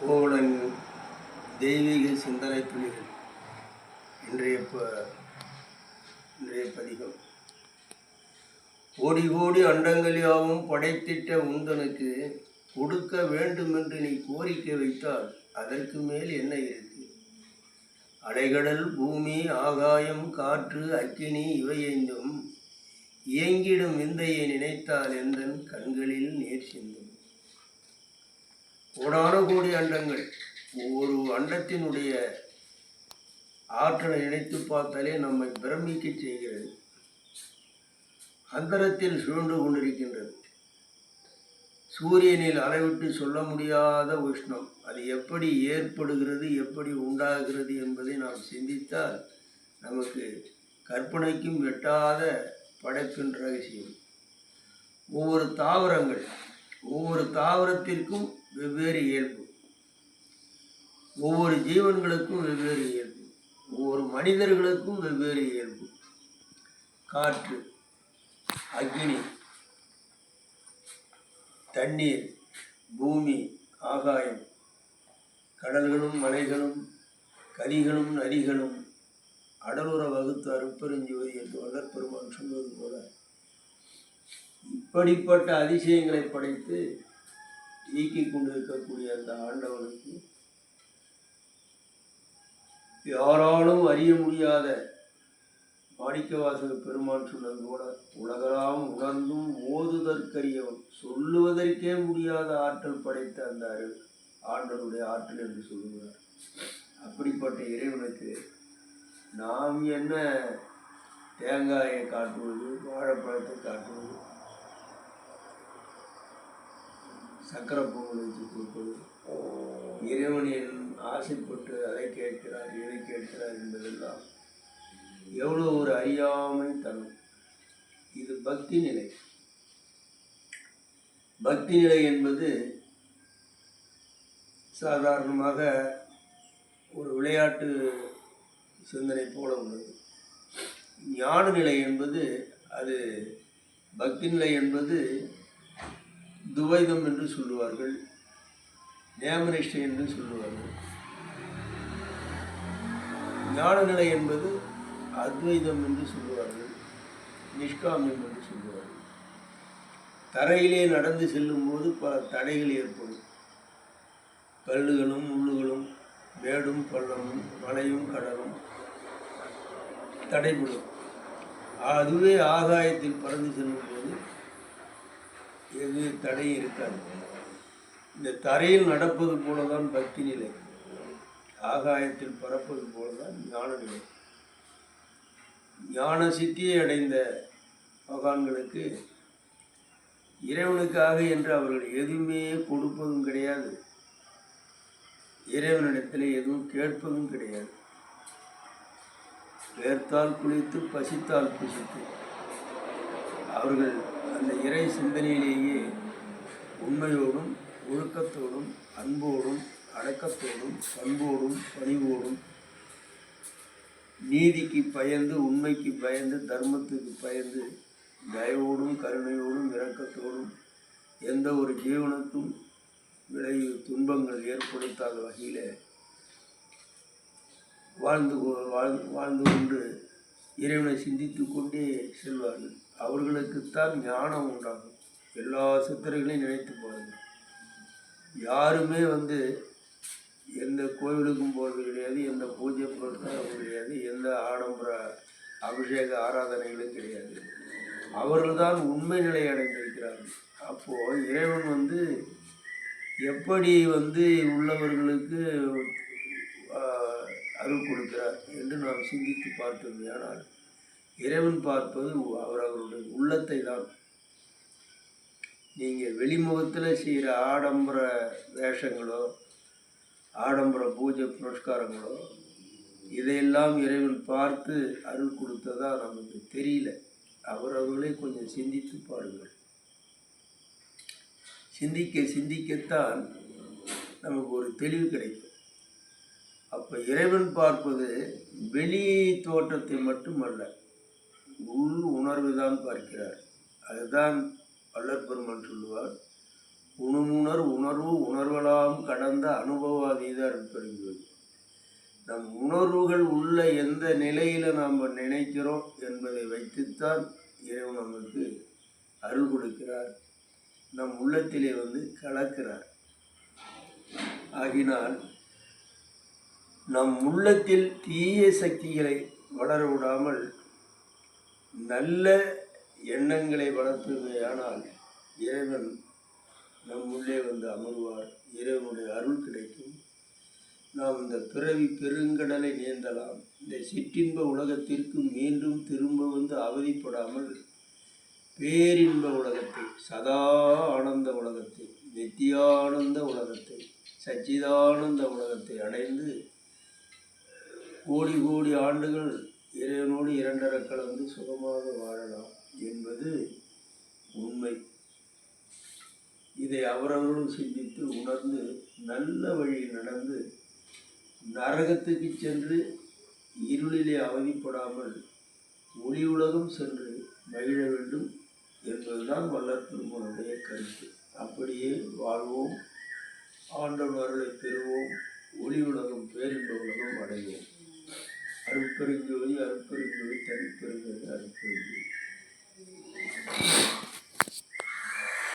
கோவலன் தெய்வீக சிந்தனை துளிகள் இன்றைய ப- இன்றைய பதிகம். கோடி கோடி அண்டங்கள் யாவும் படைத்திட்ட உந்தனுக்கு கொடுக்க வேண்டுமென்று நீ கோரிக்கை வைத்தால் அதற்கு மேல் என்ன இருக்கு? அலைகடல் பூமி ஆகாயம் காற்று அக்கினி இவையெந்தும் இயங்கிடும் விந்தையை நினைத்தால் எந்தன் கண்களில் நீர் சிந்தும்? கோடான கோடி அண்டங்கள். ஒவ்வொரு அண்டத்தினுடைய ஆற்றலை நினைத்து பார்த்தாலே நம்மை பிரமிக்க செய்கிறது. அந்தரத்தில் சூழ்ந்து கொண்டிருக்கின்றது. சூரியனில் அளவிட்டு சொல்ல முடியாத உஷ்ணம். அது எப்படி ஏற்படுகிறது எப்படி உண்டாகிறது என்பதை நாம் சிந்தித்தால் நமக்கு கற்பனைக்கும் எட்டாத படைப்பின் ரகசியம். ஒவ்வொரு தாவரங்கள் ஒவ்வொரு தாவரத்திற்கும் வெவ்வேறு இயல்பு. ஒவ்வொரு ஜீவன்களுக்கும் வெவ்வேறு இயல்பு. ஒவ்வொரு மனிதர்களுக்கும் வெவ்வேறு இயல்பு. காற்று அக்னி தண்ணீர் பூமி ஆகாயம். கடல்களும் மலைகளும் கதிகளும் நதிகளும். அடலுற வகுத்து அருப்பெருஞ்சோதி என்று வல்லற் பெருமான் சொல்வது போல. இப்படிப்பட்ட அதிசயங்களை படைத்து இயக்கிக் கொண்டிருக்கக்கூடிய அந்த ஆண்டவனுக்கு யாராலும் அறிய முடியாத மாணிக்கவாசக பெருமான் சொன்னது போல உலகெல்லாம் உணர்ந்தும் ஓதுதற்கரியவன் சொல்லுவதற்கே முடியாத ஆற்றல் படைத்த அந்த அறிவு ஆண்டவனுடைய ஆற்றல் என்று சொல்லுவார் அப்படிப்பட்ட இறைவனுக்கு நாம் என்ன தேங்காயை காட்டுவது வாழைப்பழத்தை காட்டுவது சக்கரை பொங்கல் வைத்து கொடுப்பது. இறைவனின் ஆசைப்பட்டு அதை கேட்கிறார் இதை கேட்கிறார் என்பதெல்லாம் எவ்வளோ ஒரு அறியாமை தரும். இது பக்தி நிலை. பக்தி நிலை என்பது சாதாரணமாக ஒரு விளையாட்டு சிந்தனை போல உள்ளது. ஞான நிலை என்பது அது பக்தி நிலை என்பது துவைதம் என்று சொல்லுவார்கள் நேமனிஷ்டை என்று சொல்லுவார்கள். ஞான நிலை என்பது அத்வைதம் என்று சொல்லுவார்கள் நிஷ்காமியம் என்று சொல்லுவார்கள். தரையிலே நடந்து செல்லும்போது பல தடைகள் ஏற்படும். கல்லுகளும் முள்ளுகளும் மேடும் பள்ளமும் மலையும் கடலும் தடைபடும். அதுவே ஆகாயத்தில் பறந்து செல்லும்போது எது தடையும் இருக்காது. இந்த தரையில் நடப்பது போல தான் பக்தி நிலை. ஆகாயத்தில் பறப்பது போல தான் ஞான நிலை. ஞான சித்தியை அடைந்த மகான்களுக்கு இறைவனுக்காக என்று அவர்கள் எதுவுமே கொடுப்பதும் கிடையாது. இறைவனிடத்தில் எதுவும் கேட்பதும் கிடையாது. வேர்த்தால் குளித்து பசித்தால் புசித்து அவர்கள் அந்த இறை சிந்தனையிலேயே உண்மையோடும் ஒழுக்கத்தோடும் அன்போடும் அடக்கத்தோடும் பண்போடும் பணிவோடும் நீதிக்கு பயந்து உண்மைக்கு பயந்து தர்மத்துக்கு பயந்து தயவோடும் கருணையோடும் இரக்கத்தோடும் எந்த ஒரு ஜீவனுக்கும் விளைவு துன்பங்கள் ஏற்படுத்தாத வகையில் வாழ்ந்து வாழ்ந்து கொண்டு இறைவனை சிந்தித்து கொண்டே செல்வார்கள். அவர்களுக்குத்தான் ஞானம் உண்டாகும். எல்லா சித்தர்களையும் நினைத்து பாருங்கள். யாருமே வந்து எந்த கோவிலுக்கும் போகிறது கிடையாது எந்த பூஜை பொருட்களும் கிடையாது எந்த ஆடம்பர அபிஷேக ஆராதனைகளும் கிடையாது. அவர்கள்தான் உண்மை நிலை அடைந்திருக்கிறார்கள். அப்போது இறைவன் வந்து எப்படி வந்து உள்ளவர்களுக்கு அருள் கொடுக்கிறார் என்று நாம் சிந்தித்து பார்த்தோம் ஆனால் இறைவன் பார்ப்பது அவர் அவருடைய உள்ளத்தை தான் நீங்கள் வெளிமுகத்தில் செய்கிற ஆடம்பர வேஷங்களோ ஆடம்பர பூஜை புரஸ்காரங்களோ இதையெல்லாம் இறைவன் பார்த்து அருள் கொடுத்ததா நமக்கு தெரியல. அவரவர்களே கொஞ்சம் சிந்தித்து பாருங்கள். சிந்திக்க சிந்திக்கத்தான் நமக்கு ஒரு தெளிவு கிடைக்கும். அப்போ இறைவன் பார்ப்பது வெளி தோற்றத்தை மட்டுமல்ல உள் உணர்வு தான் பார்க்கிறார். அதுதான் வல்லற்பெருமன் சொல்லுவார். உணவுணர் உணர்வு உணர்வலாம் கடந்த அனுபவாதீத அருட்பெருஞ்சோதி நம் உணர்வுகள் உள்ள எந்த நிலையில் நாம் நினைக்கிறோம் என்பதை வைத்துத்தான் இறைவன் நமக்கு அருள் கொடுக்கிறார். நம் உள்ளத்திலே வந்து கலக்கிறார். ஆகினால் நம் உள்ளத்தில் தீய சக்திகளை வளர விடாமல் நல்ல எண்ணங்களை வளர்த்துமையானால் இறைவன் நம் உள்ளே வந்து அமர்வார். இறைவனுடைய அருள் கிடைக்கும். நாம் இந்த பிறவி பெருங்கடலை நீந்தலாம் இந்த சிற்றின்ப உலகத்திற்கு மீண்டும் திரும்ப வந்து அவதிப்படாமல் பேரின்ப உலகத்தை சதா ஆனந்த உலகத்தை நித்தியானந்த உலகத்தை சச்சிதானந்த உலகத்தை அடைந்து கோடி கோடி ஆண்டுகள் இறைவனோடு இரண்டரை கலந்து சுகமாக வாழலாம் என்பது உண்மை. இதை அவரவர்களும் சிந்தித்து உணர்ந்து நல்ல வழியில் நடந்து நரகத்துக்கு சென்று இருளிலே அவதிப்படாமல் ஒளி உலகம் சென்று மகிழ வேண்டும் என்பதுதான் வல்லற் பெருமானுடைய கருத்து. அப்படியே வாழ்வோம். ஆண்டவன் அருளை பெறுவோம். ஒளி உலகம் பேரின்ப உலகம் அடைவோம். அருட்பெருஞ்சோதி அருட்பெருஞ்சோதி தனிப்பெருஞ்சோதி அருட்பெருஞ்சோதி